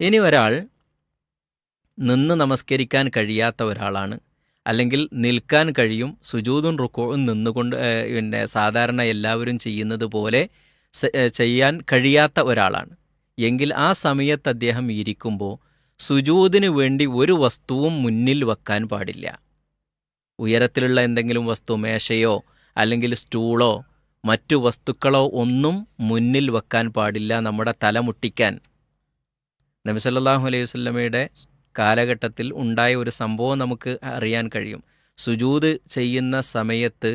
ഇനി ഒരാൾ നിന്ന് നമസ്കരിക്കാൻ കഴിയാത്ത ഒരാളാണ്. അല്ലെങ്കിൽ നിൽക്കാൻ കഴിയും സുജൂതും റുക്കോവും നിന്നുകൊണ്ട് പിന്നെ സാധാരണ എല്ലാവരും ചെയ്യുന്നത് പോലെ ചെയ്യാൻ കഴിയാത്ത ഒരാളാണ്. എങ്കിൽ ആ സമയത്ത് അദ്ദേഹം ഇരിക്കുമ്പോൾ സുജൂതിന് വേണ്ടി ഒരു വസ്തുവും മുന്നിൽ വെക്കാൻ പാടില്ല. ഉയരത്തിലുള്ള എന്തെങ്കിലും വസ്തു മേശയോ അല്ലെങ്കിൽ സ്റ്റൂളോ മറ്റു വസ്തുക്കളോ ഒന്നും മുന്നിൽ വെക്കാൻ പാടില്ല നമ്മുടെ തല മുട്ടിക്കാൻ. നബി സല്ലല്ലാഹു അലൈഹി വസല്ലമയുടെ കാലഘട്ടത്തിൽ ഉണ്ടായ ഒരു സംഭവം നമുക്ക് അറിയാൻ കഴിയും. സുജൂത് ചെയ്യുന്ന സമയത്ത്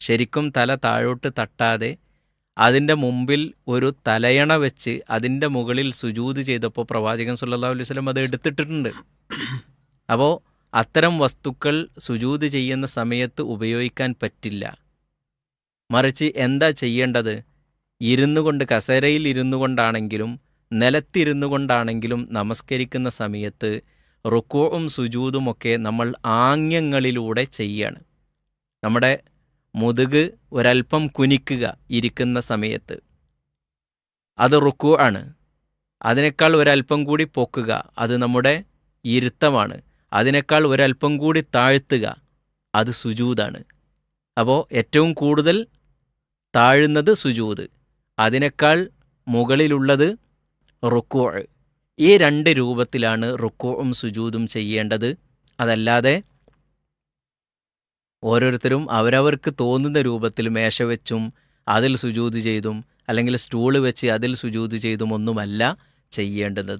ശരിക്കും തല താഴോട്ട് തട്ടാതെ അതിന്റെ മുമ്പിൽ ഒരു തലയണ വെച്ച് അതിന്റെ മുകളിൽ സുജൂത് ചെയ്തപ്പോൾ പ്രവാചകൻ സല്ലല്ലാഹു അലൈഹി വസല്ലം അത് എടുത്തിട്ടിട്ടുണ്ട്. അപ്പോൾ അത്തരം വസ്തുക്കൾ സുജൂത് ചെയ്യുന്ന സമയത്ത് ഉപയോഗിക്കാൻ പറ്റില്ല. മറിച്ച് എന്താ ചെയ്യേണ്ടത്? ഇരുന്നു കൊണ്ട് കസേരയിൽ ഇരുന്നു കൊണ്ടാണെങ്കിലും നിലത്തിരുന്നു കൊണ്ടാണെങ്കിലും നമസ്കരിക്കുന്ന സമയത്ത് റുക്കോവും സുജൂതുമൊക്കെ നമ്മൾ ആംഗ്യങ്ങളിലൂടെ ചെയ്യാണ്. നമ്മുടെ മുതുക് ഒരൽപ്പം കുനിക്കുക ഇരിക്കുന്ന സമയത്ത്. അത് റുക്കു ആണ്. അതിനേക്കാൾ ഒരൽപ്പം കൂടി പൊക്കുക അത് നമ്മുടെ ഇരുത്തമാണ്. അതിനേക്കാൾ ഒരൽപ്പം കൂടി താഴ്ത്തുക അത് സുജൂതാണ് അപ്പോൾ ഏറ്റവും കൂടുതൽ താഴുന്നത് സുജൂത് അതിനേക്കാൾ മുകളിലുള്ളത് റുക്കോ. ഈ രണ്ട് രൂപത്തിലാണ് റുക്കോവും സുജൂതും ചെയ്യേണ്ടത്. അതല്ലാതെ ഓരോരുത്തരും അവരവർക്ക് തോന്നുന്ന രൂപത്തിൽ മേശ വെച്ചും അതിൽ സുജൂത് ചെയ്തും അല്ലെങ്കിൽ സ്റ്റൂൾ വെച്ച് അതിൽ സുജൂത് ചെയ്തും ഒന്നുമല്ല ചെയ്യേണ്ടുന്നത്